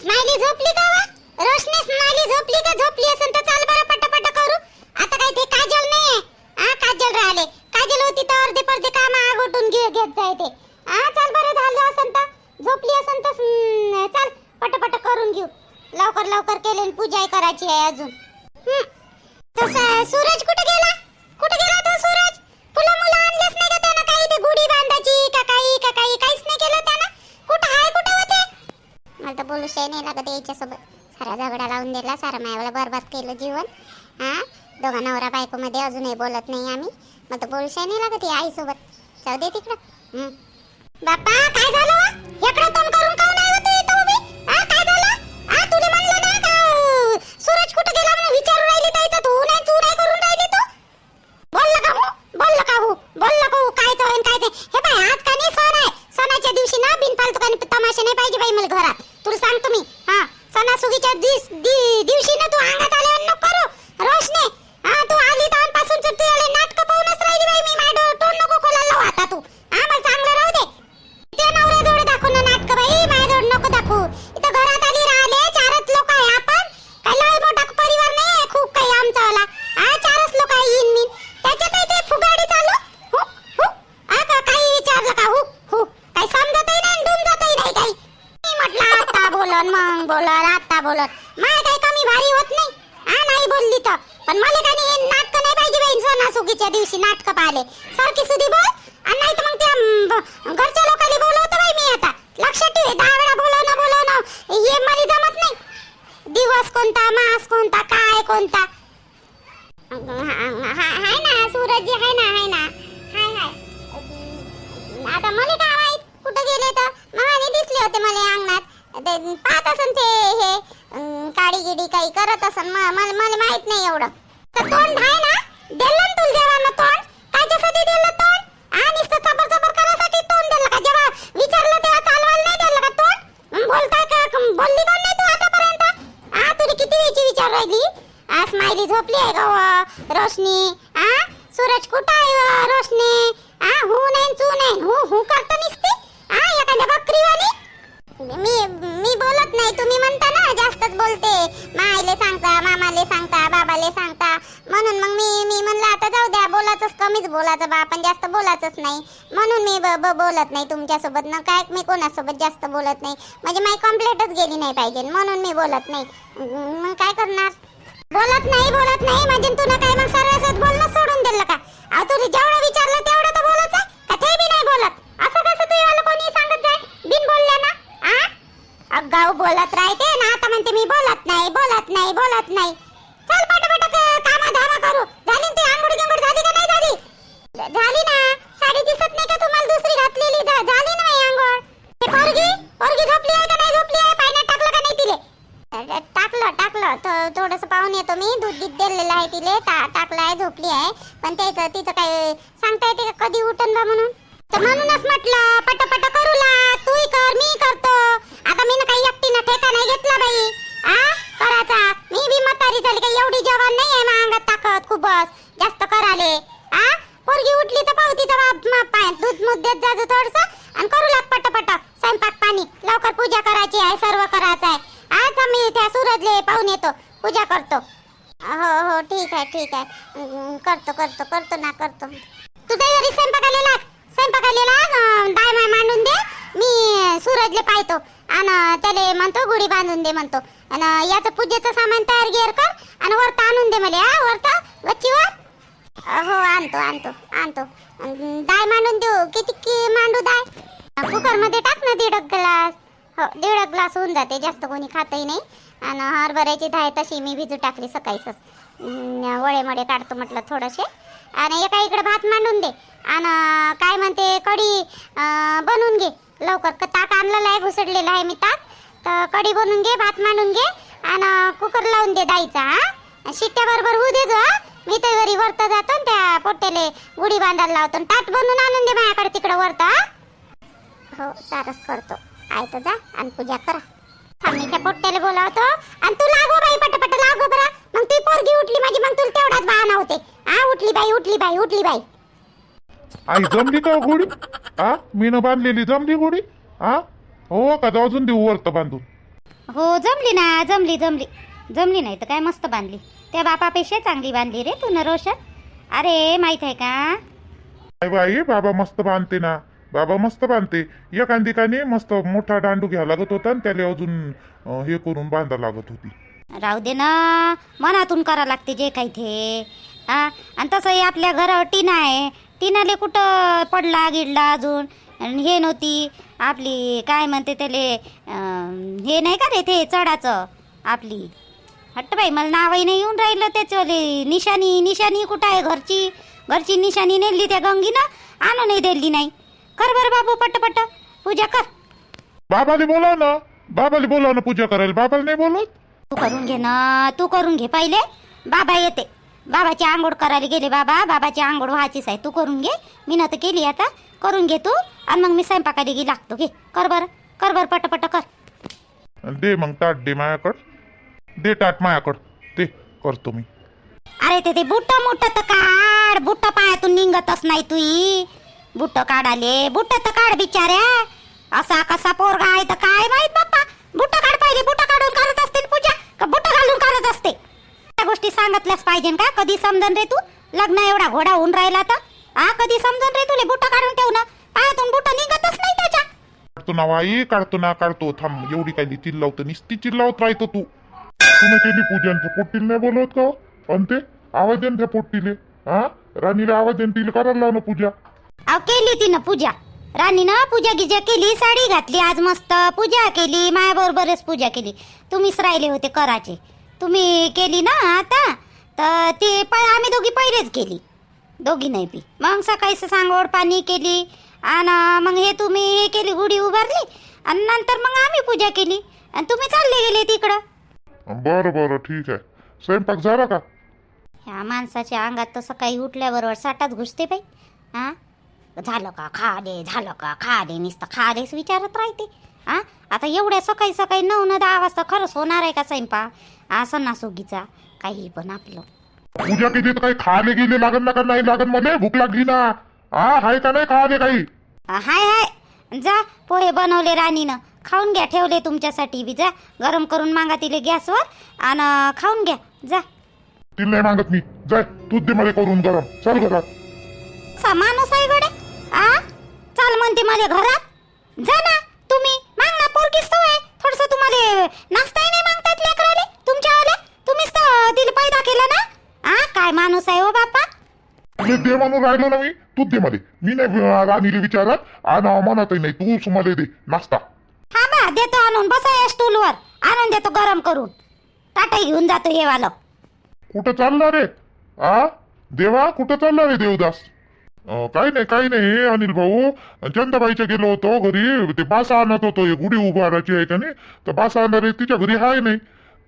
Smiley झोपली का वा? रोशनी स्माइली झोपली का? झोपली असेल तर चाल बरं पटापट करू. आता काय ते काजल नाहीये. हा काजल राहिले. काजल होती तर अर्धे पर्धे काम आगोटून घे घेत जाय ते हा चाल बरं झालं असेल तर. झोपली असेल तर चाल पटापट करून घेऊ. लवकर लवकर केले पूजा करायची आहे अजून. हम्म. सूरज कुठे गेला? कुठे गेला तो सूरज? फुलं मुलं आणलेच नाही का त्यानं? काही ते गुढी बांधायची का काही का काही काहीच नाही केलं त्यानं कुठं आहे कुठं होते मला तर बोलू शे नाही लागत याच्यासोबत. सारा झगडा लावून दिला सारा मायाला बरबाद केलं जीवन. हा? दोघा नवरा बायको मध्ये अजूनही बोलत नाही आम्ही. मग तर बोलू शे नाही लागत या आईसोबत. जाऊ दे तिकडं. बाप्पा काय झालं? आता माय काय कमी भारी होत नाही. हा नाही बोलली तर. पण मला काय नाही नाटक नाही पाहिजे बाई सणासुगीच्या दिवशी नाटक पाहिले सारखी सुधी बोल. आणि नाही तर मग त्या घरच्या लोकांनी बोलवतो बाई मी आता. लक्षात ठेव दहा वेळा बोलवणं बोलवणं. हे मला जमत नाही. दिवस कोणता मास कोणता काय कोणता. हाय ना सूरज हाय ना हाय ना. हाय हाय. आता मला काय माहीत कुठे गेले तर. मगाने दिसले होते मला अंगणात. पाहत असन ते हे. गाडी गिडी काही करत असन मला मला माहीत नाही एवढं. तर तोंड आहे ना? दिलं ना तुला देवानं तोंड? कायच्यासाठी दिलं तोंड? आणि सबर सबर करायसाठी तोंड दिलं का? जेव्हा विचारलं तेव्हा चालवायला नाही दिलं का तोंड? बोलताय का? बोलली कोण नाही तू आतापर्यंत? आ तुला किती वेळची विचार राहिली? आ स्माइली झोपली आहे का रोशनी? आ सूरज कुठं आहे रोशनी? आ हू नाही चू नाही हू हू करत निसते? आ एखाद्या बकरीवाली? मी मी बोलत नाही तुम्ही म्हणता ना जास्तच बोलते. मायले सांगता मामाले सांगता बाबाले सांगता. म्हणून मग मी मी म्हणलं आता जाऊ द्या बोलायचंच कमीच बोलायचं बा आपण जास्त बोलायचंच नाही. म्हणून मी ब- ब- बोलत नाही तुमच्यासोबत ना काय मी कोणासोबत जास्त बोलत नाही. म्हणजे माझी कम्प्लेटच गेली नाही पाहिजे म्हणून मी बोलत नाही. मग काय करणार? बोलत नाही बोलत नाही म्हणजे तुला काय मग सरळ बोलणं सोडून दिलं का? अहो तुला जेवढं विचारलं तेवढं तर बोलायचं का ते बी नाही बोलत असं कसं तू याला कोणी सांगत जाय बिन बोलल्या ना अगाव बोलत राहते ना आता म्हणते मी बोलत नाही बोलत नाही बोलत नाही. चल पटापट कामा धामा करू. झाली ती आंघोळ गिंगोळ झाली का नाही झाली? झाली ना. साडी दिसत नाही का तुम्हाला दुसरी घातलेली? झाली ना माझी आंघोळ. ते पोरगी पोरगी झोपली आहे का नाही? झोपली आहे. पाण्यात टाकलं का नाही तिले? टाकलं टाकलं. थोडस पाहून येतो मी. दूध गीत दिलेलं आहे तिले. टाकलं आहे झोपली आहे. पण त्याचं तिचं काय आणि करू लाग पटपट. स्वयंपाक पाणी. लवकर पूजा करायची आहे सर्व करायचं आहे. आज आम्ही त्या सूरजले पाहून येतो. पूजा करतो. हो हो ठीक आहे ठीक आहे. करतो करतो करतो ना करतो. तुझ्या घरी स्वयंपाकाला लाग स्वयंपाकाला लाग अं, माय मांडून दे. मी सूरजले पाहतो. आणि त्याला म्हणतो गुढी बांधून दे म्हणतो. आणि याचं पूजेचं सामान तयार गिअर कर. आणि वरता आणून दे मला. हा वरता? गच्चीवर? हो आणतो आणतो आणतो. दाय मांडून देऊ. किती की मांडू दाय कुकरमध्ये टाक ना दीड एक ग्लास. हो दीड ग्लास होऊन जाते जास्त कोणी खातही नाही. आणि हरभऱ्याची डाळ तशी मी भिजू टाकली सकाळीच वळे मळे काढतो म्हटलं थोडंसे. आणि एका इकडे भात मांडून दे. आणि काय म्हणते कढी बनवून घे. लवकर क- ताक आणलेलं आहे घुसडलेलं आहे मी ताक. तर कढी बनवून घे भात मांडून घे. आणि कुकर लावून दे दाईचा हा. शिट्ट्या बरोबर होऊ दे जो मी तर घरी वरतं जातो त्या पोट्याले गुढी बांधायला लावतो. आणि ताट बनवून आणून दे माझ्याकडे तिकडं वरता हा. हो सारच करतो आयतं जा आणि पूजा करा. मी त्या पोट्याला बोलावतो आणि तू लागो बाई पटापट लागो बरा. मग ती पोरगी उठली माझी मग तुला तेवढाच बहाणा होते. हा उठली बाई उठली बाई उठली बाई. आई जमली का गोडी हा मीनं बांधलेली जमली गोडी हा हो का तर अजून देऊ वरत बांधून? हो जमली ना जमली जमली. जमली नाही तर काय मस्त बांधली. त्या बापापेक्षा चांगली बांधली रे तू न रोशन अरे माहीत आहे का? काय बाई बाबा मस्त बांधते ना. बाबा मस्त बांधते. एका ठिकाणी मस्त मोठा दांडू घ्यावा लागत होता आणि त्याला अजून अं, हे करून बांधा लागत होती. राहू दे ना. मनातून करा लागते जे काही ते. हा? आणि तसंही आपल्या घरावर टीना आहे. टीनाले कुठं पडला गिडला अजून? आणि हे नव्हती. आपली काय म्हणते त्याले अं, हे नाही का रे ते चढाचं? आपली. हट्ट बाई मला नावही नाही येऊन राहिलं त्याच्यावाले. निशाणी निशाणी कुठं आहे घरची? घरची निशाणी नेली त्या गंगीनं? आणून नाही दिली नाही. कर बरं बाबू पट्ट पट्ट पूजा कर. बाबाले बोलाव ना. बाबाले बोलाव ना पूजा करायला. बाबाला नाही बोलत? तू करून घे ना तू करून घे. पहिले बाबा येते. बाबाची आंघोळ करायला गेले बाबा. बाबाची आंघोळ व्हायचीच आहे. तू करून घे. मी ना तर केली आता. करून घे तू. आणि मग मी स्वयंपाकाला गी लागतो. घे. कर बरं. कर बरं पटपट कर. दे मग ताट दे मायाकड. दे ताट मायाकड. ते करतो मी. अरे ते ते बुट्ट मुट्ट तर काढ. बुट्ट पायातून निघतच नाही तुई. बुट काढाले. बुट तर काढ बिचाऱ्या. असा कसा पोरगा आहे तर काय माहीत बाप्पा? बुट काढ पाहिजे बुट काढून करत असते पूजा. का बुट घालून करत असते? त्या गोष्टी सांगितल्याच पाहिजे का? कधी समजन रे तू? लग्न एवढा घोडा होऊन राहिला तर? हा कधी समजन रे तुले बुट काढून ठेव ना पायातून बुट निघतच नाही त्याच्या. काढतो ना वाई काढतो ना काढतो. थांब एवढी काय चिल्लावतो निस्ती चिल्लावत राहतो तू. तुम्ही केली पूजन पोट्टील नाही बोलवत का हो? अन ते आवाज दे ना त्या पोट्टीले? हा राणीला आवाज दे ना तिला करायला लाव ना पूजा? अहो केली तिनं पूजा. राणीनं पूजा गिजा केली साडी घातली आज मस्त पूजा केली मायाबरोबरच पूजा केली. तुम्हीच राहिले होते कराचे. तुम्ही केली ना आता? तर ते प आम्ही दोघी पहिलेच केली. दोघी नाही पी मग सकाळी सांगोड पाणी केली आणि मग हे तुम्ही हे केली गुढी उभारली आणि नंतर मग आम्ही पूजा केली. आणि तुम्ही चालले गेले तिकडं. बरं बरं ठीक आहे. स्वयंपाक झाला का? ह्या माणसाच्या अंगात तर सकाळी उठल्याबरोबर साठाच घुसते बाई. हा? झालं का? खा दे झालं का? खा दे नुसतं खा देस विचारत राहते. हा आता एवढ्या सकाळी सकाळी नऊ न दहा वाजता खरंच होणार आहे का स्वयंपाक? हा सणासुगीचा काही पण आपलं. पूजा केली तर काही खाले गेले लागन ना का नाही लागन मला भूक लागली ना. हा हाय का नाही खाले काही? हाय हाय. जा पोहे बनवले राणीनं. खाऊन घ्या ठेवले तुमच्यासाठी बी. जा गरम करून मागा तिले गॅसवर आणि खाऊन घ्या. जा. तिला नाही मागत मी. जाय तूच दे मला करून गरम. चल घरात. माणूस आहे आ म्हणते माझ्या घरात? जा ना तुम्ही माग ना तो आहे. थोडस तुम्हाला नाश्ताही नाही मागतात लेकराले. तुमच्या आले तुम्हीच तर तिला पैदा केला ना? आ काय माणूस आहे हो बापा दे म्हणून राहिलो ना मी तूच दे मला. मी नाही राणीला विचारत आणि नाही. तूच मला दे नाश्ता. हा बा देतो आणून. बसा या स्टूलवर आणून देतो गरम करून. टाटाई घेऊन जातो हे वालं. कुठं चालला रे? आ? देवा कुठं चालला रे देवदास? काही नाही काही नाही हे अनिल भाऊ. चंदाबाईच्या गेलो होतो घरी. ते बासा आणत होतो हे गुढी उभारायची आहे का नाही तर बासा आणणारे तिच्या घरी आहे नाही.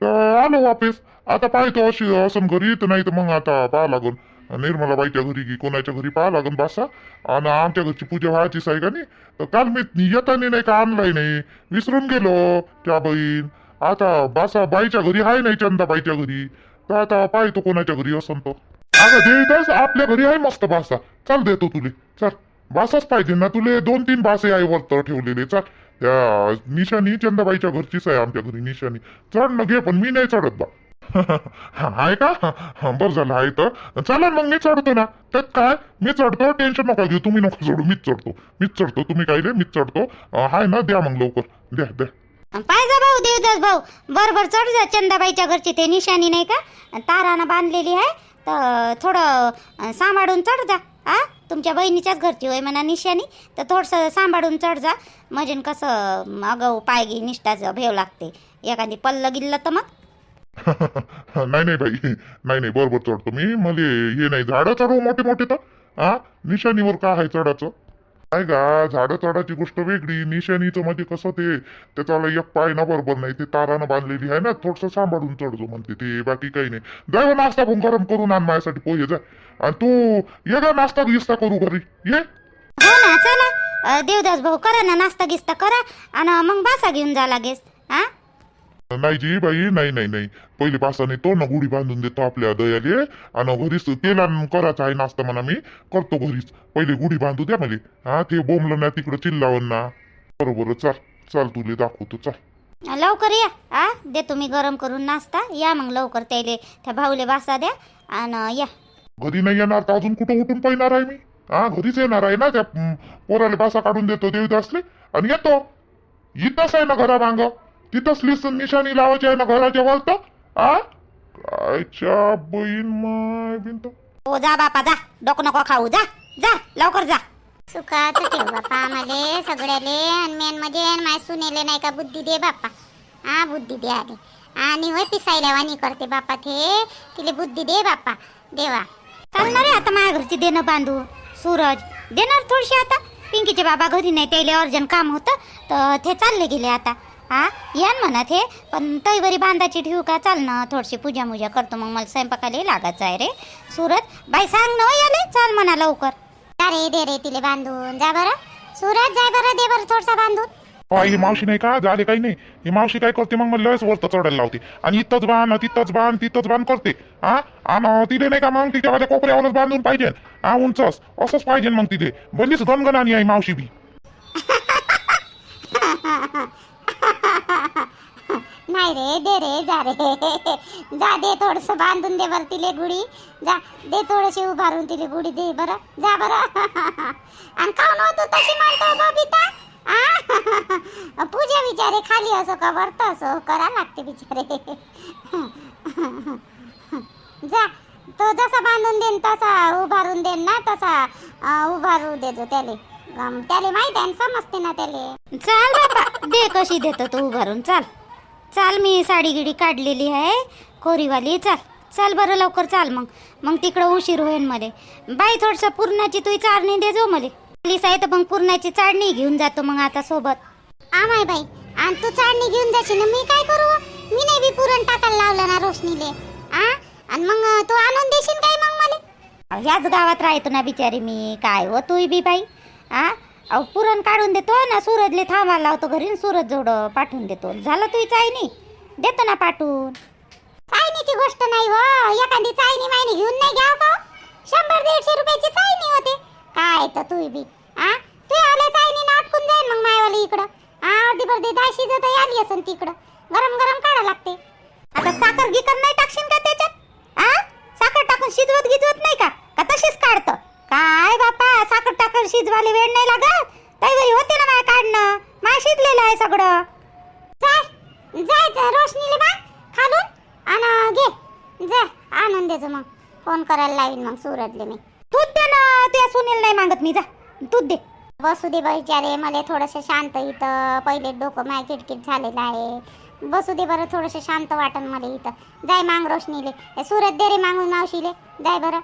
तर आलो वापस. आता पाहतो अशी असं घरी तर नाही तर मग आता पाहा लागून. निर्मलाबाईच्या घरी की कोणाच्या घरी पाहा लागून बासा. आणि आमच्या घरची पूजा व्हायचीच आहे का नाही? तर काल मी येताना नाही का आणलाय नाही. विसरून गेलो त्या बहीण. आता बासा बाईच्या घरी आहे नाही चंदाबाईच्या घरी. तर आता पाहतो कोणाच्या घरी असं तो. अगं देवीदास आपल्या घरी आहे मस्त बासा चल देतो तुले. चल. बासाच पाहिजे ना तुले. दोन तीन बासे आहे वरतर ठेवलेले. चल. त्या निशानी चंदाबाईच्या घरचीच आहे आमच्या घरी निशानी. चढ न घे पण मी नाही चढत बा. आहे का? बरं झालं आहे तर. चला मग मी चढतो ना. त्यात काय? मी चढतो टेन्शन नका घेऊ. तुम्ही नको चढू मीच चढतो. मीच चढतो. तुम्ही काय रे मीच चढतो. अं, आहे ना द्या मग लवकर. द्या द्या. पाहिजे भाऊ देवदास भाऊ. बरोबर चढ जा चंदाबाईच्या घरची. ते निशाणी नाही का? तारानं बांधलेली आहे. तर थोडं सांभाळून चढ जा. आ? तुमच्या बहिणीच्याच घरची होय म्हणा निशानी तर थोडंसं सांभाळून चढ जा. म्हणजे कसं अगं पायगी निष्ठाचं भेव लागते. एखादी पल्ल गिल्लं तर मग? नाही नाही बाई. नाही नाही बरोबर चढतो मी. मला हे नाही झाडं चढवू मोठे मोठे तर. हा निशाणीवर का आहे चढाचं? काय का? झाडं चढाची गोष्ट वेगळी. निशाणीचं म्हणजे कसं ते त्याचा एक पाय ना बरोबर नाही ते तारानं बांधलेली आहे ना थोडस सांभाळून चढतो म्हणते ते बाकी काही नाही. जाय नाश्ता पण गरम करून आण माझ्यासाठी पोहे जा. आणि तू ये का नाश्ता गिस्ता करू घरी. ये. हो ना चला. देवदास भाऊ करा ना नाश्ता गिस्ता करा आणि मग बासा घेऊन जा लागेस हा नाही जी बाई नाही नाही नाही पहिले पासाने तो ना गुढी बांधून देतो आपल्या दयाले। आणि घरीच तेला करायचा आहे नाश्ता म्हणा मी करतो घरीच पहिले गुढी बांधू द्या मला। हा ते बोंबलं ना तिकडं चिल्लावन ना। बरोबर चाल चाल तुले दाखवतो चाल। लवकर या। आ देतो मी गरम करून नाश्ता या मग लवकर त्याले त्या भाऊले बासा द्या। आणि या। घरी नाही येणार तर अजून कुठं उठून पाहिणार आहे मी? हा घरीच येणार आहे ना त्या पोराला बासा काढून देतो देवदासले? आणि येतो. इथंच आहे ना घरा मांग तिथंच निशाणी लावायची आहे ना घराच्या वरत? आ? कायच्या बहीण माय बिनत हो जा बापा जा. डोकं नको खाऊ. जा जा लवकर जा. सुखाचं ठेव बापा आम्हाले सगळ्याले आणि मेन म्हणजे माय सुनेले नाही का बुद्धी दे बापा. हा बुद्धी दे आले आणि वय पिसायला वाणी करते बापा ते. तिले बुद्धी दे बापा देवा. चालणार आहे आता माझ्या घरची देणं बांधू सूरज देणार थोडीशी आता. पिंकीचे बाबा घरी नाही त्याला अर्जंट काम होतं. तर ते चालले गेले आता. हा? यान म्हणत हे पण तैवरी बांधाची ठेवू का चाल ना? थोडीशी पूजा मुजा करतो मग मला स्वयंपाकाला लागायचं आहे रे. सूरज बाई सांग ना हो याले चाल म्हणा लवकर. अरे दे रे तिले बांधून जा बरं. सुरत जाय बरं दे बरं थोडसा बांधून. ही मावशी नाही का? झाले काही नाही. ही मावशी काय करते? मग मला लस वरत चढायला लावते. आणि इथंच बांध तिथंच बांध तिथंच बांध करते. हा? आणि तिथे नाही का मग तिच्या माझ्या कोपऱ्यावरच बांधून पाहिजे हा उंचच. असंच पाहिजे मग तिथे भलीच गणगणानी आहे मावशी बी. नाही रे दे रे जा रे. जा दे थोडस बांधून दे बर तिले गुढी जा दे थोडीशी उभारून तिले गुढी दे बर. जा बर. आणि खाऊन होतो तशी म्हणतो बबिता? पूजा बिचारे खाली असो का वरत असो? करा लागते बिचारे. जा तो जसा बांधून देन तसा उभारून देन ना तसा उभारू देतो त्याले. त्याले माहीत आहे ना, समजते ना त्याले. चाल बाबा दे कशी देतो तू उभारून. चाल. चाल मी साडी गिडी काढलेली आहे. कोरीवाली चाल. चाल बरं लवकर चाल मग. मग तिकडं उशीर होईन मले. बाई थोडस पुरणाची तुझी चाळणी दे जो मले. पोलीस आहे तर मग पुरणाची चाळणी घेऊन जातो मग आता सोबत. आमाय बाई. आणि तू चाळणी घेऊन जाशील ना मी काय करू? मी नाही बी पुरण टाकायला लावलं ना रोशनीले. आ? आणि मग तू आणून देशील काय मग मला? ह्याच गावात राहतो ना बिचारी मी. काय हो तू बी बाई? आ? अहो पुरण काढून देतो ना सूरजले थांबायला लावतो घरी सूरज जोड पाठवून देतो. झालं तुझी चायनी? देतो ना पाठवून. चायनीची गोष्ट नाही हो. एखादी चायनी मायनी घेऊन नाही घ्याव का हो? शंभर दीडशे रुपयाची चायनी होते. काय तर तू बी. आ? तू आल्या चायनी नाटकून जाईल मग मायवाली इकडं. आ अर्धी बर्धी दाशी जर आली असेल तिकडं. गरम गरम काढा लागते. आता साखर गिकर नाही टाकशील का त्याच्यात? आ? साखर टाकून शिजवत गिजवत नाही का? का तशीच काढतं? काय बापा साखर टाकर शिजवायला वेळ नाही लागत? तरी होते ना माय काढणं. माय शिजलेलं आहे सगळं. जाय जाय तर रोशनीले बा खालून. आणि घे. जा आणून देजो मग. फोन करायला लावीन मग सुरतले मी. तूच दे ना तुझ्या सुनील नाही मागत मी. जा तूच दे. बसू दे बिचारे मला थोडंसं शांत इथं. पहिले डोकं माय किटकिट झालेलं आहे. बसू दे बरं थोडंसं शांत वाटन मला इथं. जाय मांग रोशनीले. सूरज सुरत दे रे मागून मावशीले. जाय बरं.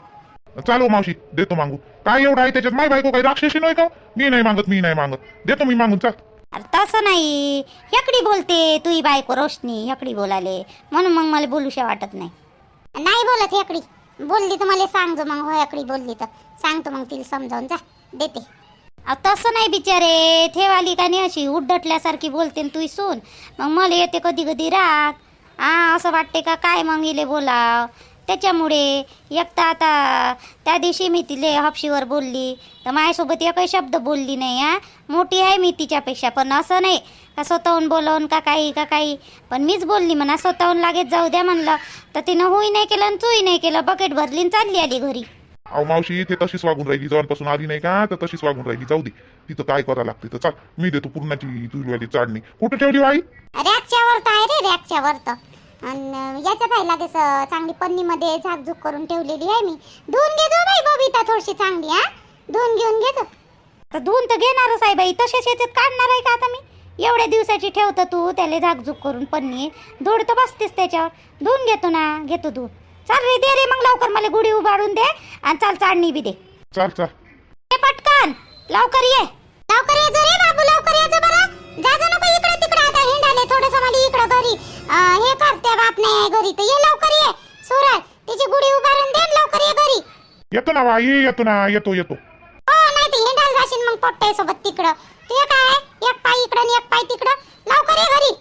चालू मावशी देतो मागू. काय एवढं आहे त्याच्यात? माय बायको काय राक्षसी नाही का? मी नाही मागत मी नाही मागत. देतो मी मागून चाल. अरे तसं नाही. हेकडी बोलते तुही बायको रोशनी हेकडी बोलाले. म्हणून मग मला बोलूशा वाटत नाही. नाही बोलत हेकडी बोलली तर मला सांग जो मग. हो हेकडी बोलली तर. सांगतो मग तिला समजावून. जा देते. अहो, तसं नाही बिचारे. ठेवाली का नाही अशी? उड्डटल्यासारखी बोलते न तुही सून. मग मला येते कधी कधी राग. आ असं वाटते का? काय मग इले बोलाव? त्याच्यामुळे एक तर आता त्या दिवशी मी तिले हपशीवर बोलली. तर माझ्यासोबत एकही शब्द बोलली नाही हा. मोठी आहे मी तिच्यापेक्षा पण असं नाही. का स्वतःहून बोलवून का काही का काही. पण मीच बोलली म्हणा स्वतःहून लागेच जाऊ द्या म्हणलं. तर तिनं होई नाही केलं आणि चुई नाही केलं बकेट भरली आणि चालली आली घरी. अहो मावशी ते तशीच वागून राहिली. जवळपासून आली नाही का? तर तशीच वागून राहिली. जाऊ दे. तिथं काय करावं लागते तर चाल. मी देतो पूर्णाची तुझीवाली चाडणी कुठं ठेवली आई? रॅकच्या वरत आहे रे रॅकच्या वरत. आणि याच्यात आहे लागेच चांगली पन्नीमध्ये झाकझूक करून ठेवलेली आहे मी. धुवून घेतो बाई बबिता थोडीशी चांगली हा? धुवून घेऊन घेतो तर धुवून तर घेणारच आहे बाई. तसेच याच्यात काढणार आहे का आता मी? एवढ्या दिवसाची ठेवतं तू त्याला झाकझूक करून पन्नी. धूड तर बसतेस त्याच्यावर. धुवून घेतो ना घेतो धुवून चाल रे दे रे मग लवकर मला गुढी उभारून दे आणि चाल चाडणी बी दे. चाल चाल. पटकन. लवकर ये. लवकर ये रे बाबू लवकर ये बरं. घरी. हे करते बाप नाही आहे घरी. तर ये लवकर ये. सुरत तिची गुढी उभारून दे आणि लवकर ये घरी. येतो ना आई येतो ना येतो येतो. हो नाही तर हिंडायला जाशील मग पोट्टे सोबत तिकडं. तू काय? एक पाय इकडं आणि एक पाय तिकडं. लवकर ये घरी.